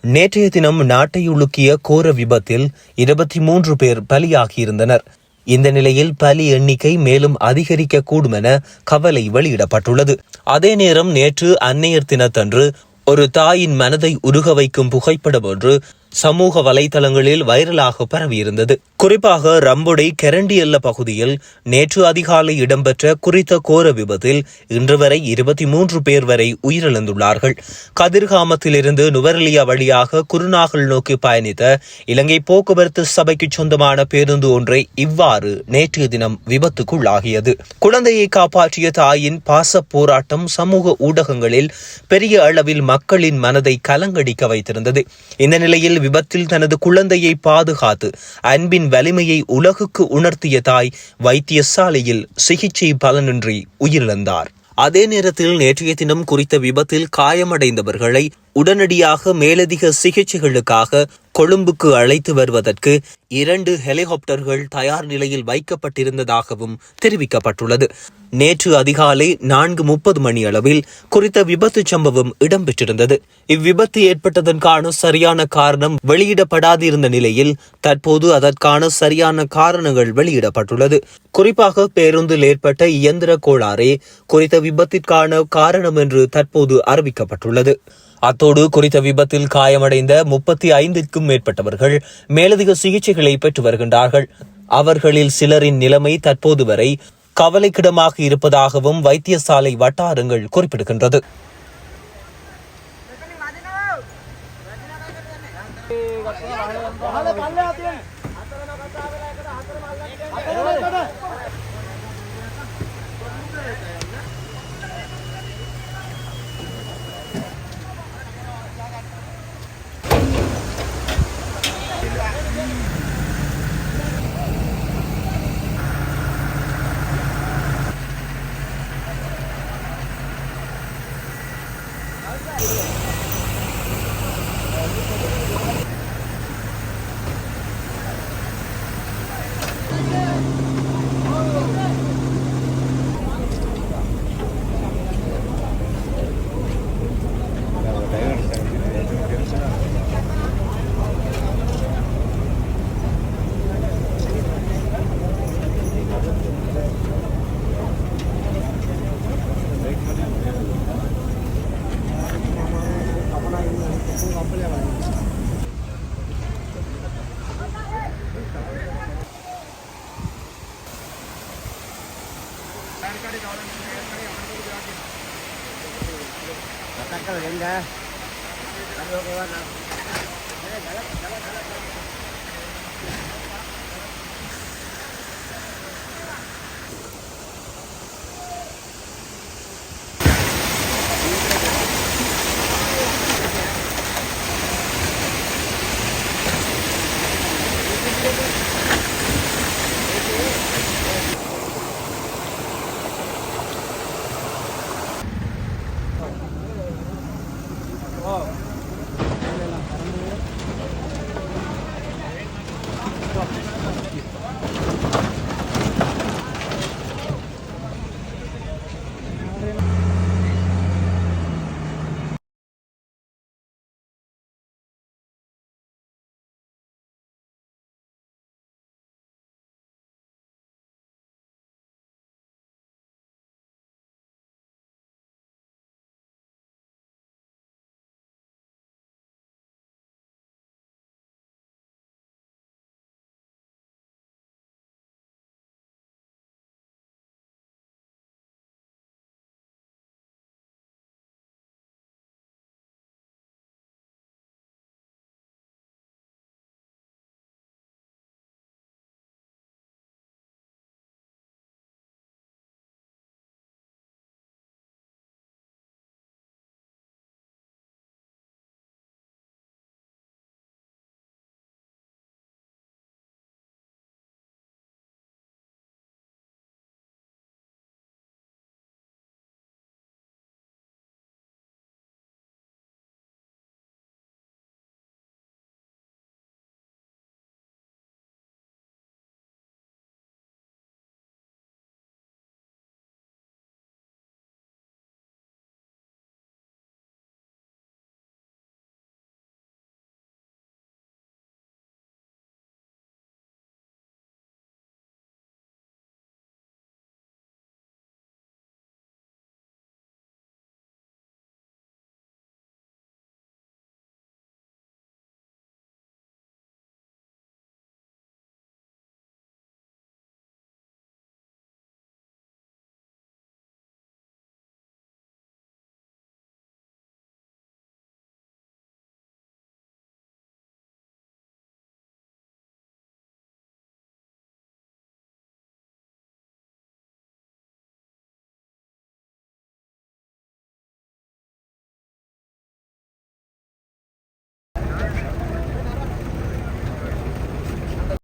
நேற்றைய தினம் நாட்டை உலுக்கிய கோர விபத்தில் இருபத்தி மூன்று பேர் பலியாகியிருந்தனர். இந்த நிலையில் பலி எண்ணிக்கை மேலும் அதிகரிக்க கூடும் என கவலை வெளியிடப்பட்டுள்ளது. அதே நேரம் நேற்று அன்னையர் தினத்தன்று ஒரு தாயின் மனதை உருக வைக்கும் புகைப்படம் ஒன்று சமூக வலைதளங்களில் வைரலாக பரவியிருந்தது. குறிப்பாக ரம்புடை கெரண்டியல்ல பகுதியில் நேற்று அதிகாலை இடம்பெற்ற குறித்த கோர விபத்தில் இன்று வரை இருபத்தி மூன்று பேர் வரை உயிரிழந்துள்ளார்கள். கதிர்காமத்திலிருந்து நுவரெலியா வழியாக குருநாகல் நோக்கி பயணித்த இலங்கை போக்குவரத்து சபைக்கு சொந்தமான பேருந்து ஒன்றை இவ்வாறு நேற்றைய தினம் விபத்துக்குள்ளாகியது. குழந்தையை காப்பாற்றிய தாயின் பாச போராட்டம் சமூக ஊடகங்களில் பெரிய அளவில் மக்களின் மனதை கலங்கடிக்க வைத்திருந்தது. இந்த நிலையில் விபத்தில் தனது குழந்தையை பாதுகாத்து அன்பின் வலிமையை உலகுக்கு உணர்த்திய தாய் வைத்தியசாலையில் சிகிச்சை பலனின்றி உயிரிழந்தார். அதே நேரத்தில் நேற்றைய தினம் குறித்த விபத்தில் காயமடைந்தவர்களை உடனடியாக மேலதிக சிகிச்சைகளுக்காக கொழும்புக்கு அழைத்து வருவதற்கு இரண்டு ஹெலிகாப்டர்கள் தயார் நிலையில் வைக்கப்பட்டிருந்ததாகவும் தெரிவிக்கப்பட்டுள்ளது. நேற்று அதிகாலை நான்கு முப்பது மணி அளவில் குறித்த விபத்து சம்பவம் இடம்பெற்றிருந்தது. இவ்விபத்து ஏற்பட்டதற்கான சரியான காரணம் வெளியிடப்படாதிருந்த நிலையில் தற்போது அதற்கான சரியான காரணங்கள் வெளியிடப்பட்டுள்ளது. குறிப்பாக பேருந்தில் ஏற்பட்ட இயந்திர கோளாறே குறித்த விபத்திற்கான காரணம் என்று தற்போது அறிவிக்கப்பட்டுள்ளது. அத்தோடு குறித்த விபத்தில் காயமடைந்த முப்பத்தி ஐந்திற்கும் மேற்பட்டவர்கள் மேலதிக சிகிச்சைகளை பெற்று வருகின்றார்கள். அவர்களில் சிலரின் நிலைமை தற்போது வரை கவலைக்கிடமாக இருப்பதாகவும் வைத்தியசாலை வட்டாரங்கள் குறிப்பிடுகின்றது. Olha aí, ó. Tatakal ganda. Kalau kawan. Jalan jalan jalan jalan. 哦。